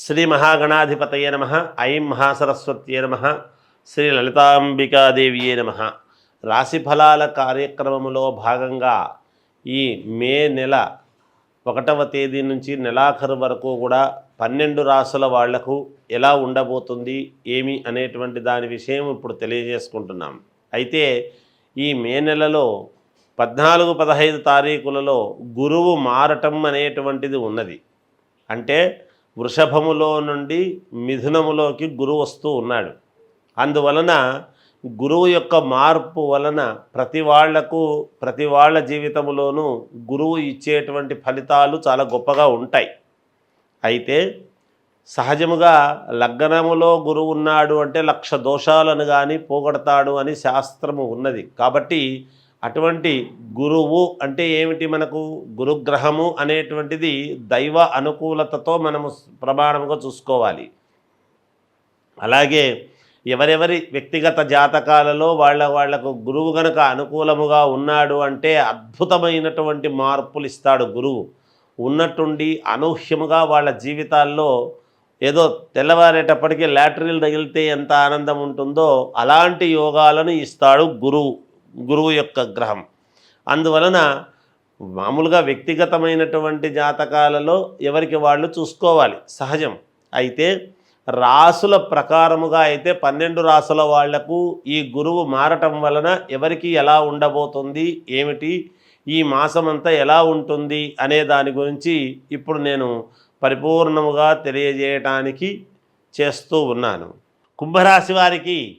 శ్రీ మహాగణాధిపతయ నమ ఐం మహాసరస్వత్యే నమ శ్రీ లలితాంబికాదేవియే నమ. రాశి ఫలాల కార్యక్రమంలో భాగంగా ఈ మే నెల ఒకటవ తేదీ నుంచి నెలాఖరు వరకు కూడా పన్నెండు రాసుల వాళ్ళకు ఎలా ఉండబోతుంది ఏమి అనేటువంటి దాని విషయం ఇప్పుడు తెలియజేసుకుంటున్నాం. అయితే ఈ మే నెలలో పద్నాలుగు పదహైదు తారీఖులలో గురువు మారటం అనేటువంటిది ఉన్నది. అంటే వృషభములో నుండి మిథునములోకి గురువు వస్తూ ఉన్నాడు. అందువలన గురువు యొక్క మార్పు వలన ప్రతి వాళ్ళకు ప్రతి వాళ్ళ జీవితంలోనూ గురువు ఇచ్చేటువంటి ఫలితాలు చాలా గొప్పగా ఉంటాయి. అయితే సహజముగా లగ్నములో గురువు ఉన్నాడు అంటే లక్ష దోషాలను కానీ పోగొడతాడు అని శాస్త్రము ఉన్నది. కాబట్టి అటువంటి గురువు అంటే ఏమిటి మనకు? గురుగ్రహము అనేటువంటిది దైవ అనుకూలతతో మనము ప్రమాణముగా చూసుకోవాలి. అలాగే ఎవరెవరి వ్యక్తిగత జాతకాలలో వాళ్ళ వాళ్ళకు గురువు గనక అనుకూలముగా ఉన్నాడు అంటే అద్భుతమైనటువంటి మార్పులు ఇస్తాడు గురువు. ఉన్నట్టుండి అనూహ్యముగా వాళ్ళ జీవితాల్లో ఏదో తెల్లవారేటప్పటికీ లాటరీలు తగిలితే ఎంత ఆనందం ఉంటుందో అలాంటి యోగాలను ఇస్తాడు గురువు. గురువు యొక్క గ్రహం. అందువలన మామూలుగా వ్యక్తిగతమైనటువంటి జాతకాలలో ఎవరికి వాళ్ళు చూసుకోవాలి? సహజం. అయితే రాసుల ప్రకారముగా అయితే పన్నెండు రాసుల వాళ్ళకు ఈ గురువు మారటం వలన ఎవరికి ఎలా ఉండబోతుంది? ఏమిటి? ఈ మాసమంతా ఎలా ఉంటుంది? అనే దాని గురించి ఇప్పుడు నేను పరిపూర్ణముగా తెలియజేయటానికి చేస్తూ ఉన్నాను. కుంభరాశి వారికి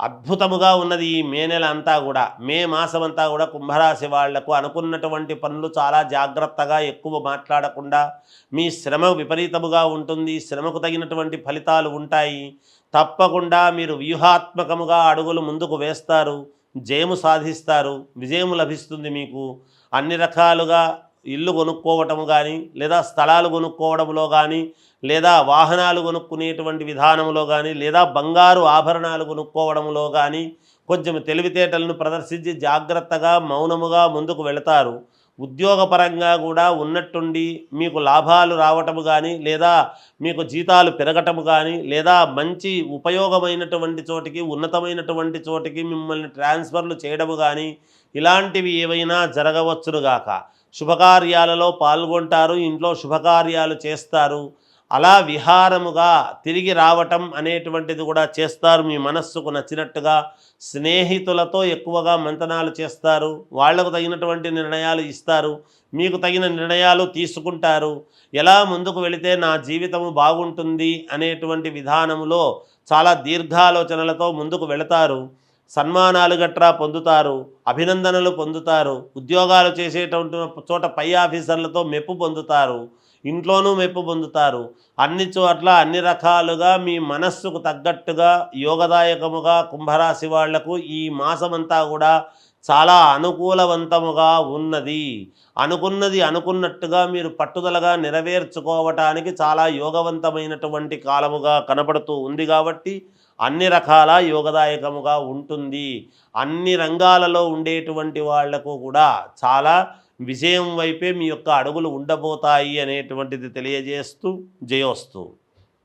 అద్భుతముగా ఉన్నది ఈ మే నెల అంతా కూడా. మే మాసం అంతా కూడా కుంభరాశి వాళ్ళకు అనుకున్నటువంటి పనులు చాలా జాగ్రత్తగా ఎక్కువ మాట్లాడకుండా మీ శ్రమ విపరీతముగా ఉంటుంది. శ్రమకు తగినటువంటి ఫలితాలు ఉంటాయి. తప్పకుండా మీరు వ్యూహాత్మకముగా అడుగులు ముందుకు వేస్తారు. జయము సాధిస్తారు. విజయము లభిస్తుంది మీకు. అన్ని రకాలుగా ఇల్లు కొనుక్కోవటము కానీ లేదా స్థలాలు కొనుక్కోవడంలో కానీ లేదా వాహనాలు కొనుక్కునేటువంటి విధానంలో కానీ లేదా బంగారు ఆభరణాలు కొనుక్కోవడంలో కానీ కొంచెం తెలివితేటలను ప్రదర్శించి జాగ్రత్తగా మౌనముగా ముందుకు వెళతారు. ఉద్యోగపరంగా కూడా ఉన్నట్టుండి మీకు లాభాలు రావటము కానీ లేదా మీకు జీతాలు పెరగటము కానీ లేదా మంచి ఉపయోగమైనటువంటి చోటికి ఉన్నతమైనటువంటి చోటికి మిమ్మల్ని ట్రాన్స్ఫర్లు చేయడము కానీ ఇలాంటివి ఏవైనా జరగవచ్చునుగాక శుభకార్యాలలో పాల్గొంటారు ఇంట్లో శుభకార్యాలు చేస్తారు. అలా విహారముగా తిరిగి రావటం అనేటువంటిది కూడా చేస్తారు. మీ మనస్సుకు నచ్చినట్టుగా స్నేహితులతో ఎక్కువగా మంతనాలు చేస్తారు. వాళ్ళకు తగినటువంటి నిర్ణయాలు ఇస్తారు. మీకు తగిన నిర్ణయాలు తీసుకుంటారు. ఎలా ముందుకు వెళితే నా జీవితము బాగుంటుంది అనేటువంటి విధానంలో చాలా దీర్ఘాలోచనలతో ముందుకు వెళతారు. సన్మానాలు గట్రా పొందుతారు అభినందనలు పొందుతారు ఉద్యోగాలు చేసేటువంటి చోట పై ఆఫీసర్లతో మెప్పు పొందుతారు ఇంట్లోనూ మెప్పు పొందుతారు. అన్ని చోట్ల అన్ని రకాలుగా మీ మనస్సుకు తగ్గట్టుగా యోగదాయకముగా కుంభరాశి వాళ్ళకు ఈ మాసమంతా కూడా చాలా అనుకూలవంతముగా ఉన్నది. అనుకున్నది అనుకున్నట్టుగా మీరు పట్టుదలగా నెరవేర్చుకోవటానికి చాలా యోగవంతమైనటువంటి కాలముగా కనబడుతూ ఉంది కాబట్టి అన్ని రకాల యోగదాయకముగా ఉంటుంది. అన్ని రంగాలలో ఉండేటువంటి వాళ్ళకు కూడా చాలా విజయం వైపే మీ యొక్క అడుగులు ఉండబోతాయి అనేటువంటిది తెలియజేస్తూ జయోస్తూ.